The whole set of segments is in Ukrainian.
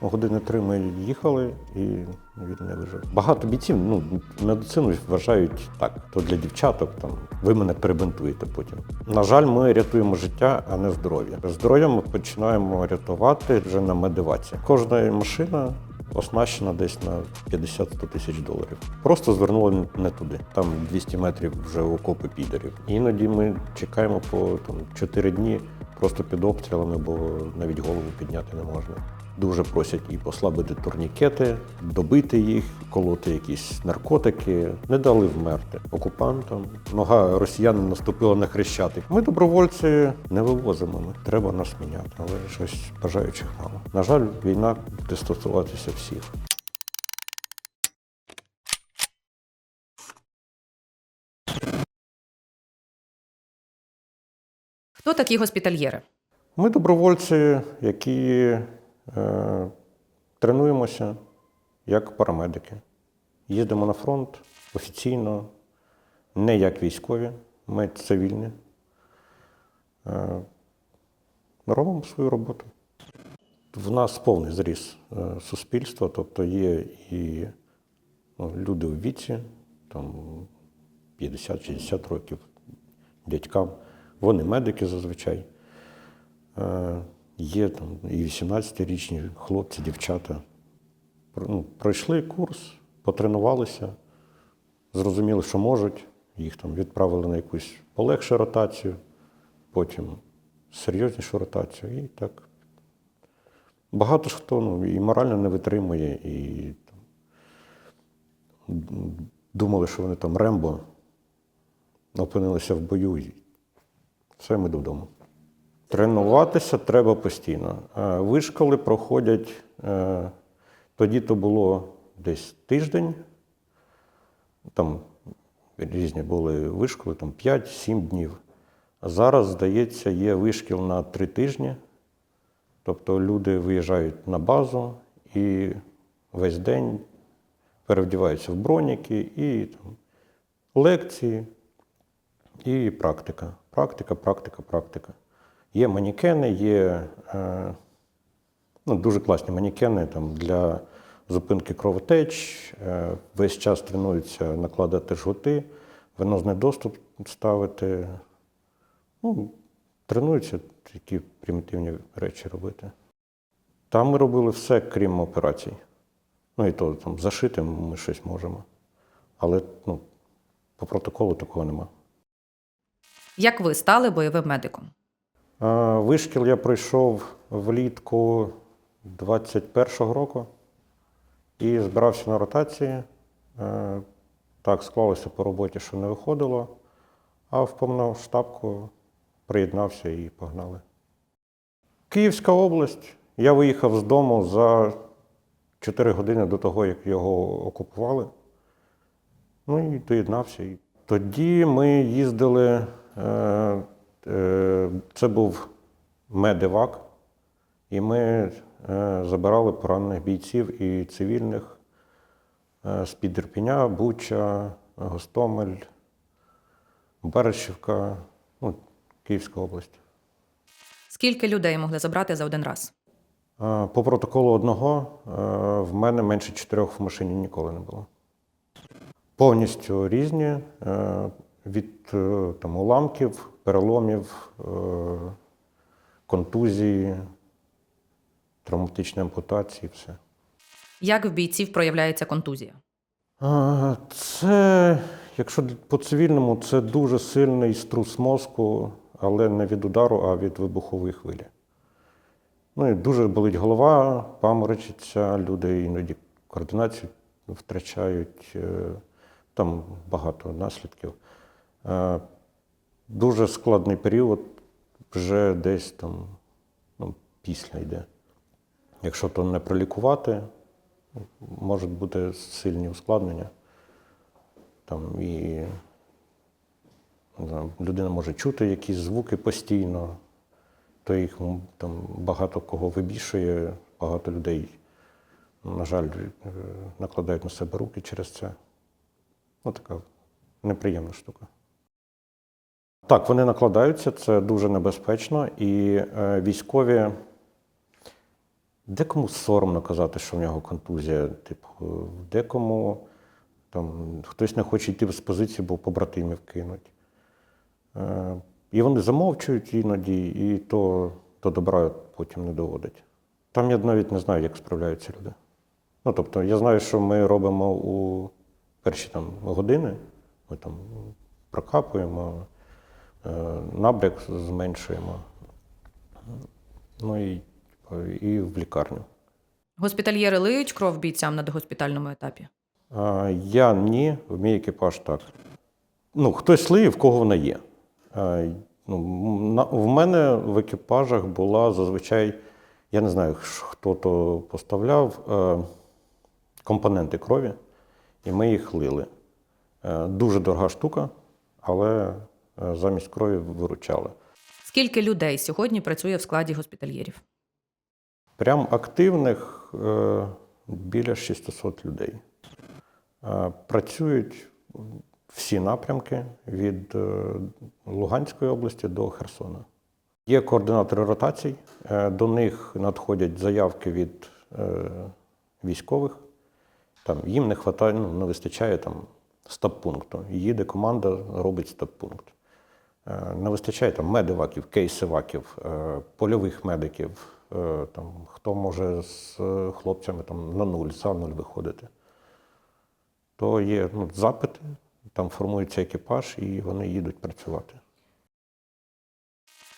Години три ми їхали і він не вижив. Багато бійців ну, медицину вважають так, то для дівчаток, там, ви мене перебинтуєте потім. На жаль, ми рятуємо життя, а не здоров'я. Здоров'я ми починаємо рятувати вже на медиваці. Кожна машина оснащена десь на 50-100 тисяч доларів. Просто звернули не туди. Там 200 метрів вже окопи підерів. Іноді ми чекаємо по там, 4 дні просто під обстрілами, бо навіть голову підняти не можна. Дуже просять і послабити турнікети, добити їх, колоти якісь наркотики. Не дали вмерти окупантам. Нога росіян наступила на хрещатик. Ми добровольці не вивозимо. Ми. Треба нас міняти, але щось бажаючих мало. На жаль, війна буде стосуватися всіх. Хто такі госпітальєри? Ми добровольці, які тренуємося як парамедики. Їздимо на фронт офіційно, не як військові, ми цивільні. Е, робимо свою роботу. В нас повний зріс е, суспільства, тобто є і ну, люди у віці, там 50-60 років дядькам. Вони медики зазвичай. Є там і 18-річні хлопці, дівчата. Ну, пройшли курс, потренувалися, зрозуміли, що можуть. Їх там відправили на якусь полегшу ротацію, потім серйознішу ротацію. І так. Багато ж хто ну, і морально не витримує, і там, думали, що вони там Рембо, опинилися в бою. І все, ми додому. Тренуватися треба постійно. Е, Вишколи проходять, е, тоді то було десь тиждень, там різні були вишколи, там 5-7 днів. А зараз, здається, є вишкіл на 3 тижні. Тобто люди виїжджають на базу і весь день перевдіваються в броніки і там, лекції, і практика. Практика, практика, практика. Є манікени, є е, ну, дуже класні манікени там, для зупинки кровотеч. Е, весь час тренуються накладати жгути, венозний доступ ставити. Ну, тренуються такі примітивні речі робити. Там ми робили все, крім операцій. Ну і то там зашити ми щось можемо. Але ну, по протоколу такого нема. Як ви стали бойовим медиком? Е, Вишкіл я пройшов влітку 21-го року і збирався на ротації. Е, Так склалося по роботі, що не виходило, а в повноштабку приєднався і погнали. Київська область. Я виїхав з дому за 4 години до того, як його окупували. Ну і доєднався. Тоді ми їздили. Е, Це був медивак, і ми е, забирали поранених бійців і цивільних е, з-під Ірпіня, Буча, Гостомель, Берешівка, ну, Київська область. Скільки людей могли забрати за один раз? По протоколу одного в мене менше чотирьох в машині ніколи не було. Повністю різні від там, уламків, переломів, е, контузії, травматичні ампутації, все. Як в бійців проявляється контузія? Це, якщо по цивільному, це дуже сильний струс мозку, але не від удару, а від вибухової хвилі. Ну і дуже болить голова, паморочиться, люди іноді координацію втрачають, е, там багато наслідків. Дуже складний період, вже десь там ну, після йде. Якщо то не пролікувати, можуть бути сильні ускладнення. Там і знаю, людина може чути якісь звуки постійно, то їх там багато кого вибішує, багато людей, на жаль, е, накладають на себе руки через це. Ну, така неприємна штука. Так, вони накладаються, це дуже небезпечно, і е, військові Декому соромно казати, що в нього контузія, типу, декому там, хтось не хоче йти з позиції, бо побратимів кинуть. Е, І вони замовчують іноді, і то до добра потім не доводить. Там я навіть не знаю, як справляються люди. Ну, тобто, я знаю, що ми робимо у перші там, години, ми там прокапуємо, набряк зменшуємо. Ну і, і в лікарню. Госпітальєри лиють кров бійцям на догоспітальному етапі. А, Я ні, в мій екіпаж так. Ну, хтось лиє, в кого вона є. А, ну, на- в мене в екіпажах була зазвичай, я не знаю, хто то поставляв, е, компоненти крові, і ми їх лили. Е, Дуже дорога штука, але е, замість крові виручали. Скільки людей сьогодні працює в складі госпітальєрів? Прям активних е, біля 600 людей. Е, Працюють всі напрямки від е, Луганської області до Херсона. Є координатори ротацій, е, до них надходять заявки від е, військових. Там, їм не хватає, ну, не вистачає там стаб-пункту. Їде команда, робить стаб-пункт. Е, Не вистачає там медиваків, кейсиваків, е, польових медиків, е, там, хто може з е, хлопцями там, на нуль, за нуль виходити. То є ну, запити, там формується екіпаж і вони їдуть працювати.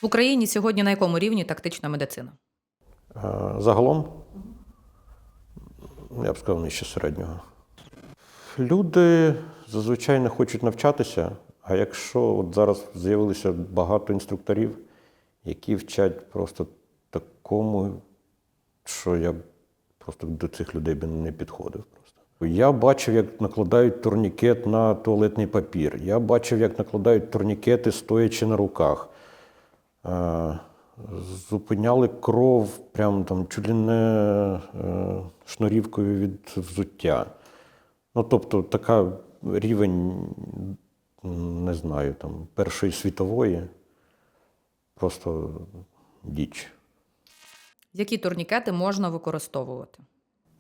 В Україні сьогодні на якому рівні тактична медицина? Е, Загалом, я б сказав, нижче середнього. Люди зазвичай не хочуть навчатися, а якщо от зараз з'явилося багато інструкторів, які вчать просто такому, що я просто до цих людей би не підходив. Просто. Я бачив, як накладають турнікет на туалетний папір. Я бачив, як накладають турнікети, стоячи на руках. Е, Зупиняли кров прям там чуть ли не е, шнурівкою від взуття. Ну, тобто, така рівень, не знаю, там, Першої світової, просто діч. Які турнікети можна використовувати?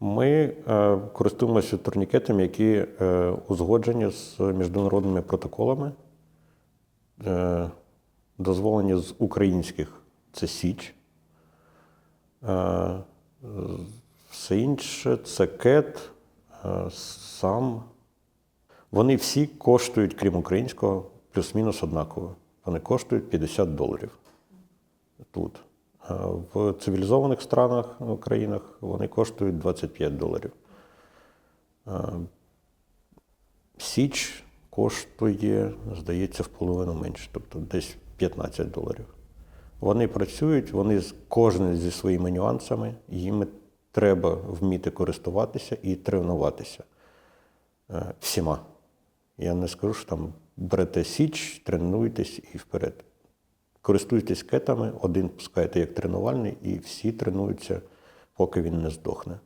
Ми е, користуємося турнікетами, які е, узгоджені з міжнародними протоколами, е, дозволені з українських це Січ. Е, все інше це кет, е, сам. Вони всі коштують, крім українського, плюс-мінус однаково. Вони коштують 50 доларів тут. В цивілізованих странах, країнах вони коштують 25 доларів. Січ коштує, здається, в половину менше, тобто десь 15 доларів. Вони працюють, вони кожен зі своїми нюансами, їм треба вміти користуватися і тренуватися е, всіма. Я не скажу, що там берете січ, тренуйтесь і вперед. Користуйтесь кетами, один пускаєте як тренувальний, і всі тренуються, поки він не здохне.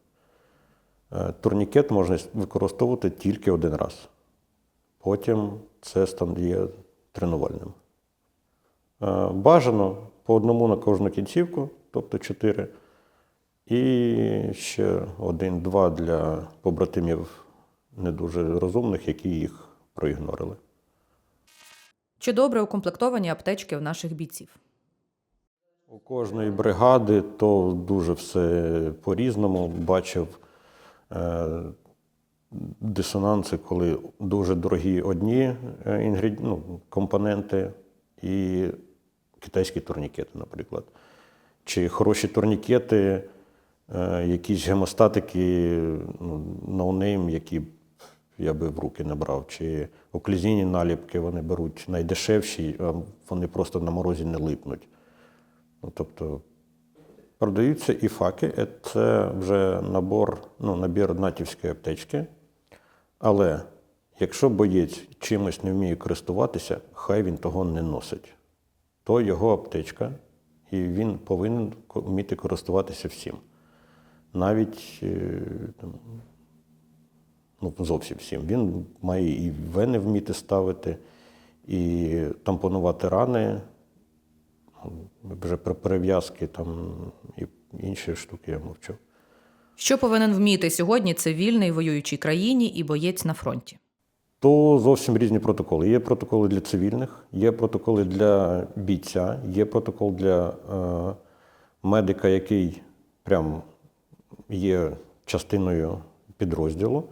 Е, Турнікет можна використовувати тільки один раз. Потім це стан- є тренувальним. Е, Бажано по одному на кожну кінцівку, тобто чотири. І ще один-два для побратимів не дуже розумних, які їх проігнорили. Чи добре укомплектовані аптечки в наших бійців? У кожної бригади то дуже все по-різному. Бачив е, дисонанси, коли дуже дорогі одні е, інгред... ну, компоненти і китайські турнікети, наприклад. Чи хороші турнікети, е, якісь гемостатики, ну, ноунейм, які я би в руки не брав. Чи оклюзійні наліпки вони беруть найдешевші, а вони просто на морозі не липнуть. Ну, тобто продаються і факи, е, це вже набор, ну, набір натівської аптечки. Але якщо боєць чимось не вміє користуватися, хай він того не носить. То його аптечка, і він повинен вміти користуватися всім. Навіть е, ну, зовсім всім. Він має і вени вміти ставити, і тампонувати рани, вже при перев'язки там і інші штуки я мовчу. Що повинен вміти сьогодні цивільний воюючій країні і боєць на фронті? То зовсім різні протоколи. Є протоколи для цивільних, є протоколи для бійця, є протокол для е, медика, який прям є частиною підрозділу.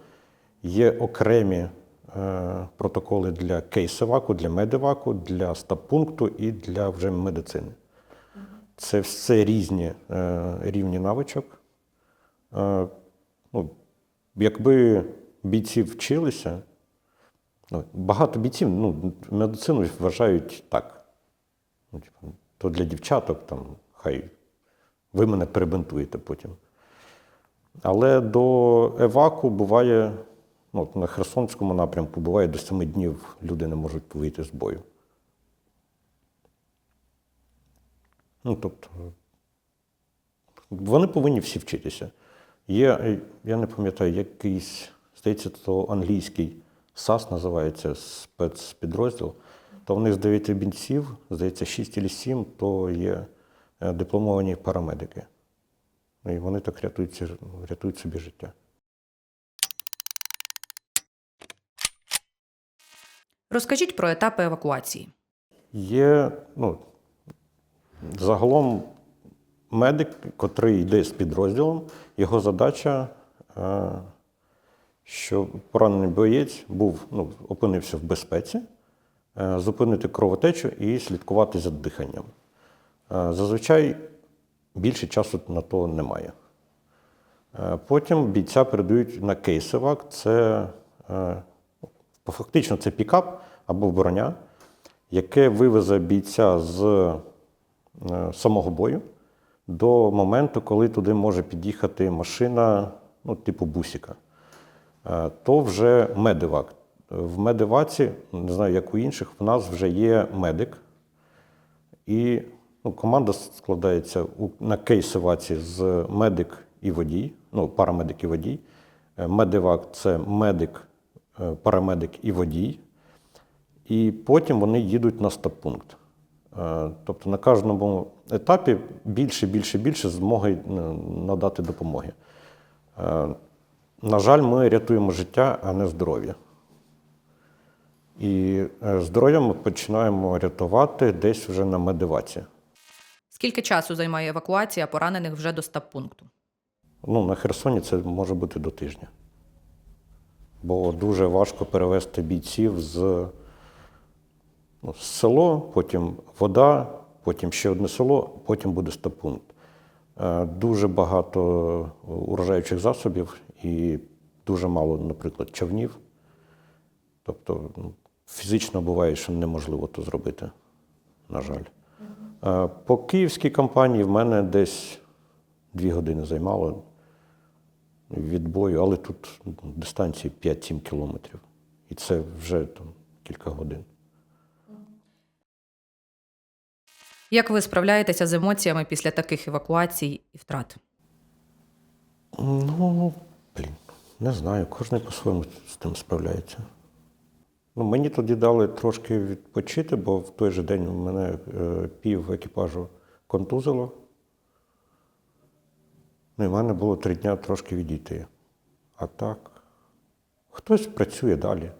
Є окремі е, протоколи для кейсеваку, для медиваку, для стаб-пункту і для вже медицини. Це все різні е, рівні навичок. Е, ну, якби бійці вчилися, Ну, багато бійців ну, медицину вважають так. Ну, типу, то для дівчаток, там, хай ви мене перебинтуєте потім. Але до еваку буває, ну, на Херсонському напрямку буває до семи днів люди не можуть вийти з бою. Ну, тобто, вони повинні всі вчитися. Є, я не пам'ятаю, якийсь, здається, то англійський САС називається спецпідрозділ. То в них з 9 бійців, здається, 6 чи 7, то є е, дипломовані парамедики. І вони так рятують, рятують собі життя. Розкажіть про етапи евакуації. Є, ну, загалом медик, котрий йде з підрозділом, його задача, е, що поранений боєць був, ну, опинився в безпеці, е, зупинити кровотечу і слідкувати за диханням. Е, Зазвичай більше часу на то немає. Потім бійця передають на кейсевак. Це е, фактично це пікап або броня, яке вивезе бійця з е, самого бою до моменту, коли туди може під'їхати машина, ну, типу бусіка. Е, То вже медивак. В медиваці, не знаю, як у інших, в нас вже є медик. І ну, команда складається на кейсиваці з медик і водій, ну, парамедик і водій. Е, Медивак це медик, парамедик і водій. І потім вони їдуть на стаб-пункт. Е, Тобто на кожному етапі більше, більше, більше змоги е, надати допомоги. Е, На жаль, ми рятуємо життя, а не здоров'я. І е, здоров'я ми починаємо рятувати десь вже на медиваці. Скільки часу займає евакуація поранених вже до стаб-пункту? Ну, на Херсоні це може бути до тижня. Бо дуже важко перевезти бійців з, ну, з село, потім вода, потім ще одне село, потім буде стапункт. Е, Дуже багато урожаючих засобів і дуже мало, наприклад, човнів. Тобто ну, фізично буває, що неможливо то зробити, на жаль. Е, По київській компанії в мене десь дві години займало від бою, але тут дистанції 5-7 кілометрів. І це вже там кілька годин. Як ви справляєтеся з емоціями після таких евакуацій і втрат? Ну, блін, не знаю, кожен по-своєму з тим справляється. Ну, мені тоді дали трошки відпочити, бо в той же день мене е, пів екіпажу контузило. Ну, і в мене було три дні трошки відійти. А так, хтось працює далі.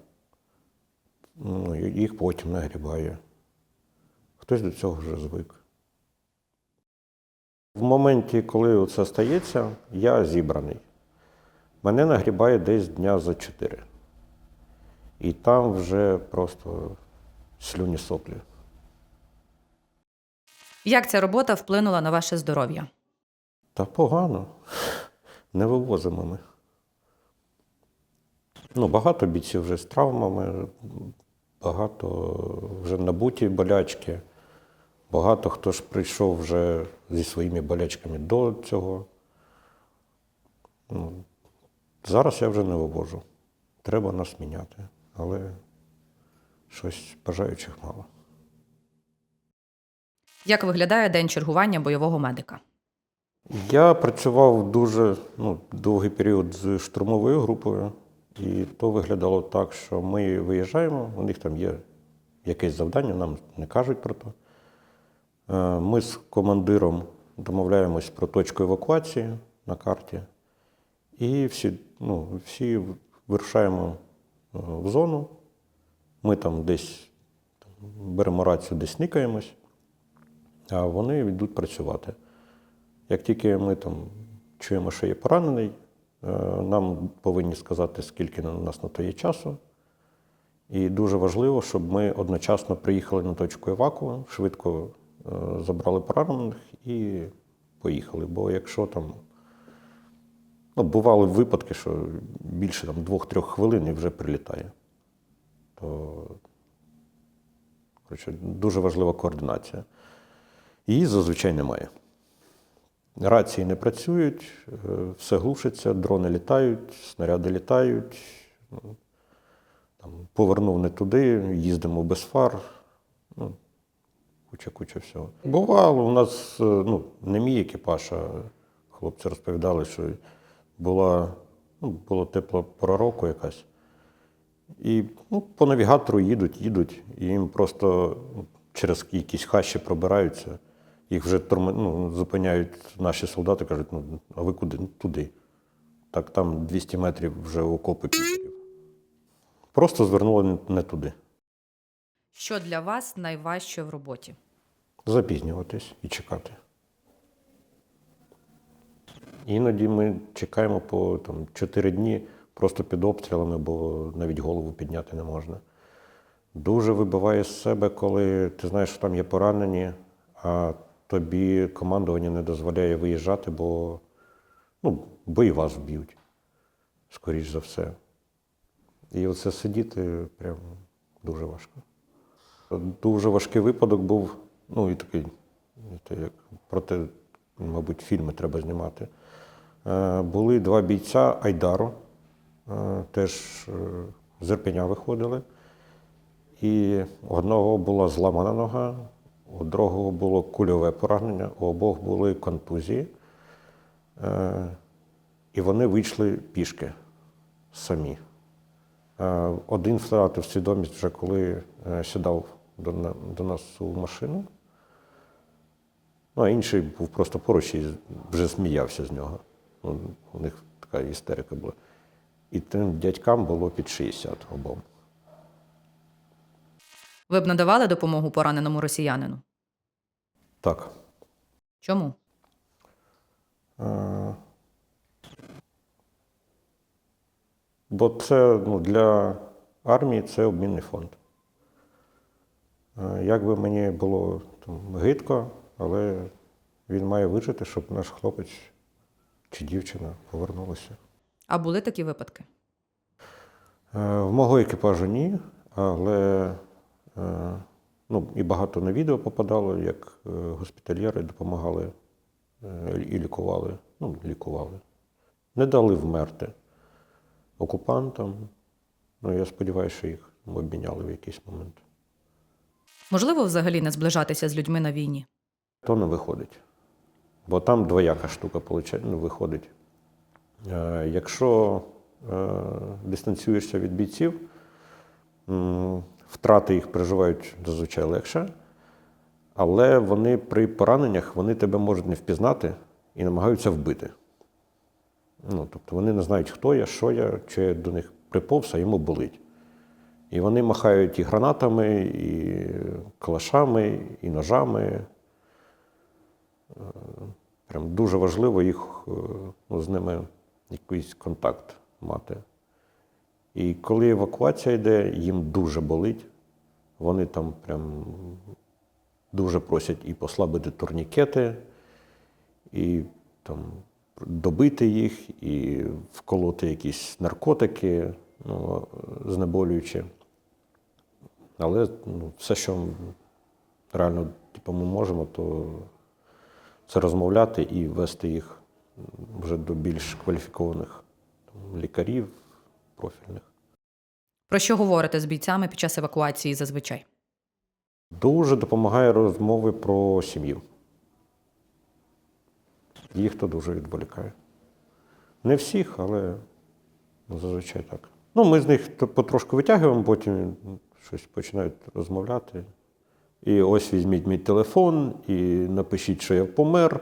Ну, їх потім нагрібає. Хтось до цього вже звик. В моменті, коли це стається, я зібраний. Мене нагрібає десь дня за чотири. І там вже просто слюні соплі. Як ця робота вплинула на ваше здоров'я? Та погано. Не вивозимо ми. Ну, багато бійців вже з травмами, багато вже набуті болячки. Багато хто ж прийшов вже зі своїми болячками до цього. Ну, зараз я вже не вивожу. Треба нас міняти, але щось бажаючих мало. Як виглядає день чергування бойового медика? Я працював дуже ну, довгий період з штурмовою групою, і то виглядало так, що ми виїжджаємо, у них там є якесь завдання, нам не кажуть про то. Е, Ми з командиром домовляємось про точку евакуації на карті. І всі, ну, всі вирушаємо е, в зону. Ми там десь беремо рацію, десь никаємось, а вони йдуть працювати. Як тільки ми там чуємо, що є поранений, е, нам повинні сказати, скільки на нас на то є часу. І дуже важливо, щоб ми одночасно приїхали на точку еваку, швидко е, забрали поранених і поїхали. Бо якщо там ну, бували випадки, що більше там, двох-трьох хвилин і вже прилітає, то дуже важлива координація. Її зазвичай немає. Рації не працюють, е, все глушиться, дрони літають, снаряди літають. Ну, повернув не туди, їздимо без фар. Ну, куча-куча всього. Бувало, у нас е, ну, не мій екіпаж, а хлопці розповідали, що була, ну, була тепла пора року якась. І ну, по навігатору їдуть, їдуть, і їм просто ну, через якісь хащі пробираються. Їх вже ну, зупиняють наші солдати, кажуть, ну, а ви куди? Ну, туди. Так там 200 метрів вже окопи підерів. Просто звернули не- не туди. Що для вас найважче в роботі? Запізнюватись і чекати. Іноді ми чекаємо по там, 4 дні просто під обстрілами, бо навіть голову підняти не можна. Дуже вибиває з себе, коли ти знаєш, що там є поранені, а тобі командування не дозволяє виїжджати, бо, ну, бо і вас вб'ють, скоріш за все. І оце сидіти прям дуже важко. Дуже важкий випадок був, ну і такий, як проте, мабуть, фільми треба знімати. Е, Були два бійця Айдару, е, теж е, з Ірпеня виходили. І одного була зламана нога, у другого було кульове поранення, у обох були контузії. Е, І вони вийшли пішки самі. Е, Один втратив свідомість вже коли е, сідав до, нас у машину. Ну, а інший був просто поруч і вже сміявся з нього. Ну, у них така істерика була. І тим дядькам було під 60 обом. Ви б надавали допомогу пораненому росіянину? Так. Чому? Е, Бо це ну, для армії це обмінний фонд. Е, Як би мені було там, гидко, але він має вижити, щоб наш хлопець чи дівчина повернулися. А були такі випадки? Е, В мого екіпажу ні, але ну, і багато на відео попадало, як е, госпітальєри допомагали е, і лікували. Ну, лікували. Не дали вмерти окупантам. Ну, я сподіваюся, що їх обміняли в якийсь момент. Можливо, взагалі не зближатися з людьми на війні? То не виходить. Бо там двояка штука получає- ну, виходить. Е, якщо е, дистанціюєшся від бійців, втрати їх переживають зазвичай легше, але вони при пораненнях вони тебе можуть не впізнати і намагаються вбити. Ну, тобто вони не знають, хто я, що я, чи я до них приповз, а йому болить. І вони махають і гранатами, і калашами, і ножами. Прям дуже важливо їх е, ну, з ними якийсь контакт мати. І коли евакуація йде, їм дуже болить. Вони там прям дуже просять і послабити турнікети, і там добити їх, і вколоти якісь наркотики, ну, знеболюючі. Але ну, все, що реально типу, ми можемо, то це розмовляти і вести їх вже до більш кваліфікованих там, лікарів профільних. Про що говорите з бійцями під час евакуації зазвичай? Дуже допомагає розмови про сім'ю. Їх то дуже відволікає. Не всіх, але зазвичай так. Ну, ми з них потрошку витягуємо, потім щось починають розмовляти. І ось візьміть мій телефон і напишіть, що я помер.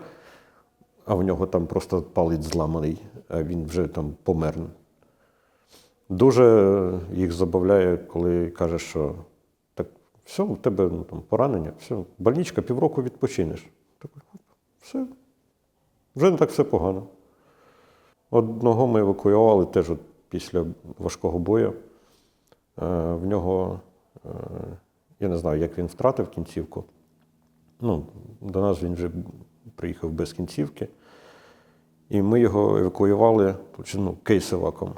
а в нього там просто палець зламаний, а він вже там помер. Дуже їх забавляє, коли каже, що так, все, у тебе ну, там, поранення, все, больничка, півроку відпочинеш. Так, все, вже не так все погано. Одного ми евакуювали теж от після важкого бою. Е, В нього, е, я не знаю, як він втратив кінцівку. Ну, до нас він вже приїхав без кінцівки. І ми його евакуювали ну, кейсоваком.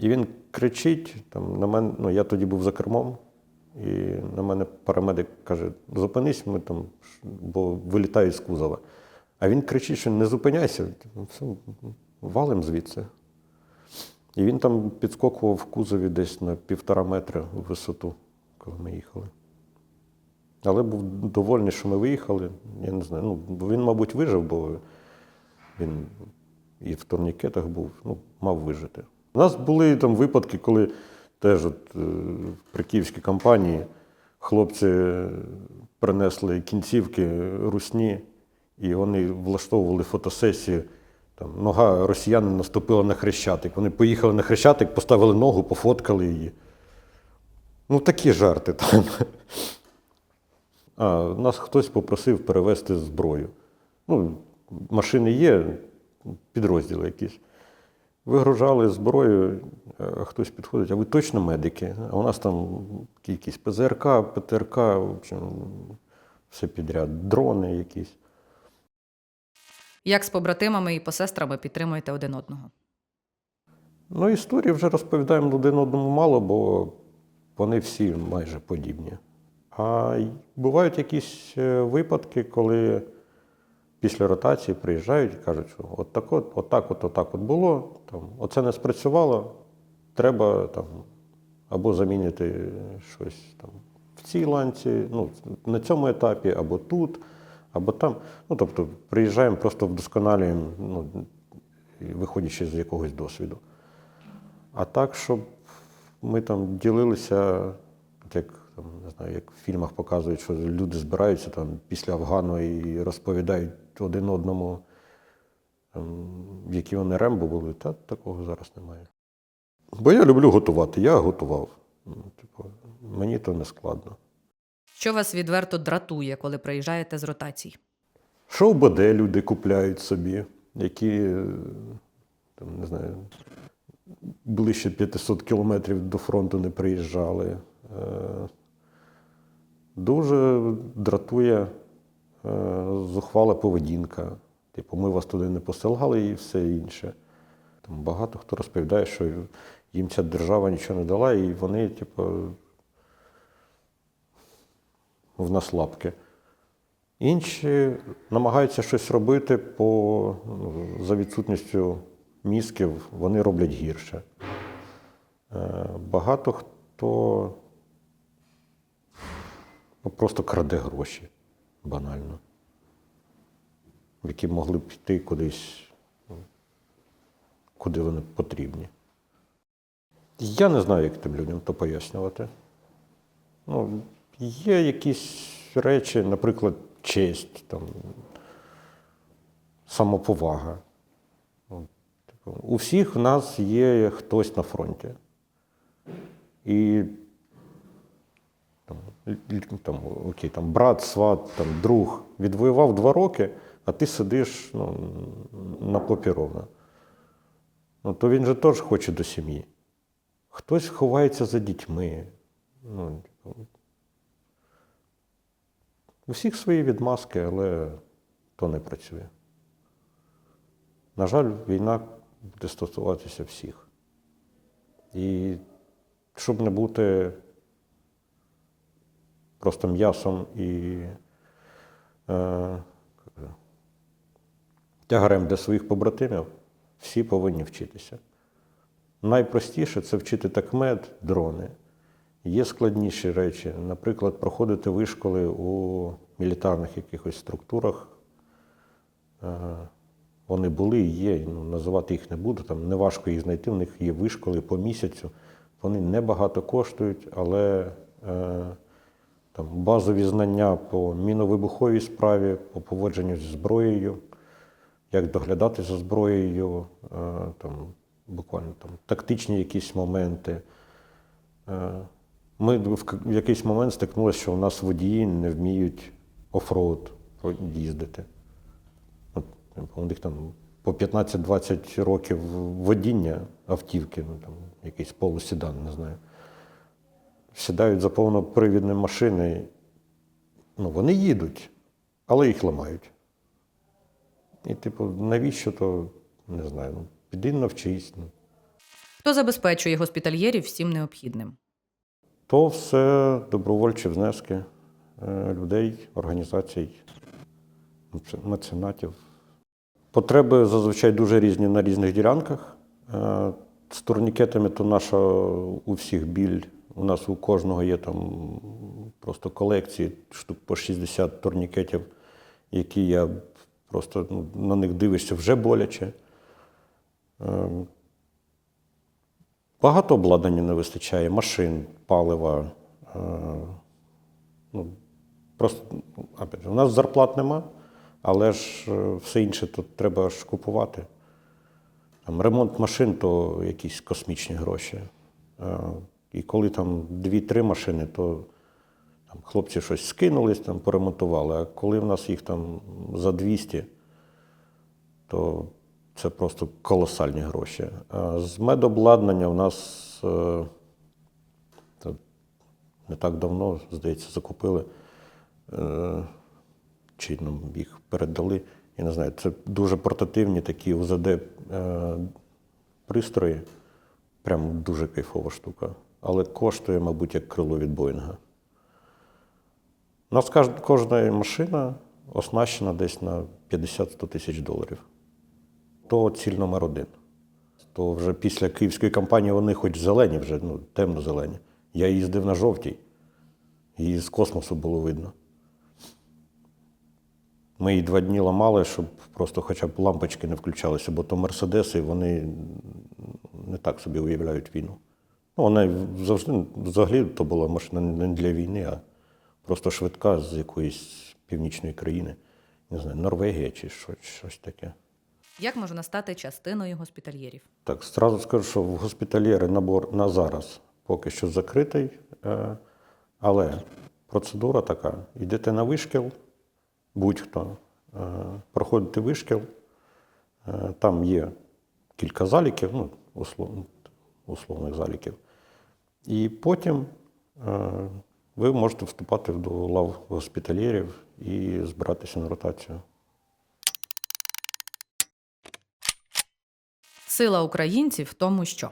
І він кричить там, на мене, ну я тоді був за кермом, і на мене парамедик каже: зупинись, ми там, бо вилітають з кузова. А він кричить, що не зупиняйся, ну, все, валим звідси. І він там підскокував в кузові десь на півтора метра в висоту, коли ми їхали. Але був довольний, що ми виїхали. Я не знаю. Ну, він, мабуть, вижив, бо він і в турнікетах був, ну, мав вижити. У нас були там випадки, коли теж от, е, при київській компанії хлопці принесли кінцівки русні, і вони влаштовували фотосесію. Там, нога росіянина наступила на хрещатик. Вони поїхали на хрещатик, поставили ногу, пофоткали її. Ну, такі жарти там. А, нас хтось попросив перевезти зброю. Ну, машини є, підрозділи якісь. Вигружали зброю, хтось підходить, а ви точно медики? А у нас там якісь ПЗРК, ПТРК, в общем, все підряд, дрони якісь. Як з побратимами і посестрами підтримуєте один одного? Ну, історії вже розповідаємо один одному мало, бо вони всі майже подібні. А бувають якісь е, випадки, коли після ротації приїжджають і кажуть, що от так от, от так от, отак от було, там, оце не спрацювало, треба там, або замінити щось там, в цій ланці, ну, на цьому етапі, або тут, або там. Ну, тобто приїжджаємо, просто вдосконалюємо, ну, виходячи з якогось досвіду. А так, щоб ми там ділилися, як там, не знаю, як в фільмах показують, що люди збираються там після Афгану і розповідають один одному, там, які вони рембо були, та такого зараз немає. Бо я люблю готувати, я готував. Ну, Типу, мені то не складно. Що вас відверто дратує, коли приїжджаєте з ротацій? Що в БД люди купляють собі, які е, там, не знаю, ближче 500 кілометрів до фронту не приїжджали. Е, Дуже дратує зухвала поведінка. Типу, ми вас туди не посилали і все інше. Там багато хто розповідає, що їм ця держава нічого не дала, і вони, типу, в нас лапки. Інші намагаються щось робити по, ну, за відсутністю мізків, вони роблять гірше. Е, Багато хто просто краде гроші банально, які могли б йти кудись, куди вони потрібні. Я не знаю, як тим людям то пояснювати. Ну, є якісь речі, наприклад, честь, там, самоповага. Типу, У всіх в нас є хтось на фронті. І там, окей, там, брат, сват, там, друг відвоював два роки, а ти сидиш ну, на попі ровно. Ну, то він же теж хоче до сім'ї. Хтось ховається за дітьми. Ну, у всіх свої відмазки, але то не працює. На жаль, війна буде стосуватися всіх. І щоб не бути просто м'ясом і е, тягарем для своїх побратимів, всі повинні вчитися. Найпростіше це вчити такмет, дрони. Є складніші речі, наприклад, проходити вишколи у мілітарних якихось структурах. Е, Вони були і є, ну, називати їх не буду, там неважко їх знайти, в них є вишколи по місяцю. Вони небагато коштують, але е, там, базові знання по міновибуховій справі, по поводженню з зброєю як доглядати за зброєю, е, там, буквально там, тактичні якісь моменти. Е, Ми в якийсь момент стикнулися, що у нас водії не вміють офроуд їздити. От, типу, у них там по 15-20 років водіння автівки, ну там якийсь полусідан, не знаю. Сідають за повнопривідні машини. Ну, вони їдуть, але їх ламають. І, типу, навіщо то, не знаю, ну, піди навчись. Ну. Хто забезпечує госпітальєрів всім необхідним? То все добровольчі внески е, людей, організацій, меценатів. Потреби зазвичай дуже різні на різних ділянках. Е, З турнікетами то наша у всіх біль. У нас у кожного є там просто колекції, штук по 60 турнікетів, які я просто ну, на них дивишся вже боляче. Е, Багато обладнання не вистачає, машин, палива. Е, ну, просто, опять у нас зарплат нема, але ж е, все інше тут треба ж купувати. Там, ремонт машин то якісь космічні гроші. І коли там дві-три машини, то там, хлопці щось скинулись, там, поремонтували. А коли в нас їх там за 200, то це просто колосальні гроші. А з медобладнання у нас е, не так давно, здається, закупили, е, чи нам їх передали. Я не знаю, це дуже портативні такі УЗД е. Прям дуже кайфова штука. Але коштує, мабуть, як крило від Боїнга. У нас кожна машина оснащена десь на 50-100 тисяч доларів. То ціль номер один. То вже після київської кампанії вони хоч зелені, вже ну, темно-зелені. Я їздив на жовтій, її з космосу було видно. Ми її два дні ламали, щоб просто хоча б лампочки не включалися, бо то мерседеси, вони не так собі уявляють війну. Ну, вона завжди взагалі то була машина не для війни, а просто швидка з якоїсь північної країни, не знаю, Норвегія чи щось, щось таке. Як можна стати частиною госпітальєрів? Так, зразу скажу, що в госпітальєри набор на зараз поки що закритий, е, але процедура така: йдете на вишкіл, будь-хто, е, проходите вишкіл, е, там є кілька заліків, ну, услов- условних заліків. І потім е, ви можете вступати до лав госпітальєрів і збиратися на ротацію. Сила українців в тому, що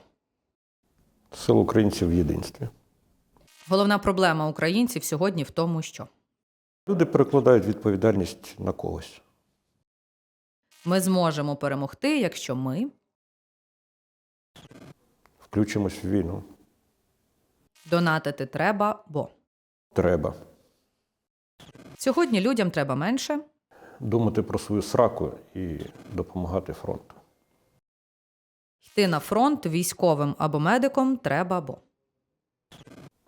Сил українців в єдинстві. головна проблема українців сьогодні в тому, що Люди перекладають відповідальність на когось. ми зможемо перемогти, якщо ми Включимось в війну. донатити треба, бо Треба сьогодні людям треба менше, думати про свою сраку і допомагати фронту. йти на фронт військовим або медиком треба, бо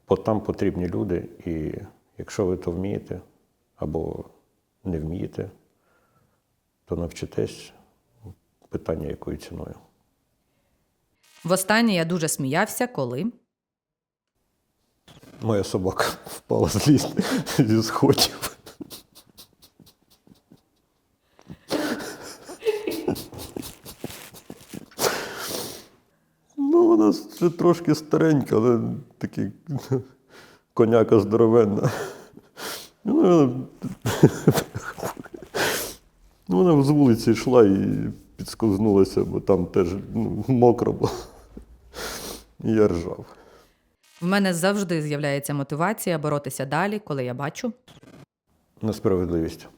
Бо там потрібні люди, і якщо ви то вмієте або не вмієте, то навчитесь питання якою ціною. Востаннє я дуже сміявся, коли Моя собака впала з ліс зі сходів. Ну, вона вже трошки старенька, але такий коняка здоровенна. Ну, вона, з вулиці йшла і підсковзнулася, бо там теж ну, мокро було. І я ржав. в мене завжди з'являється мотивація боротися далі, коли я бачу Несправедливість.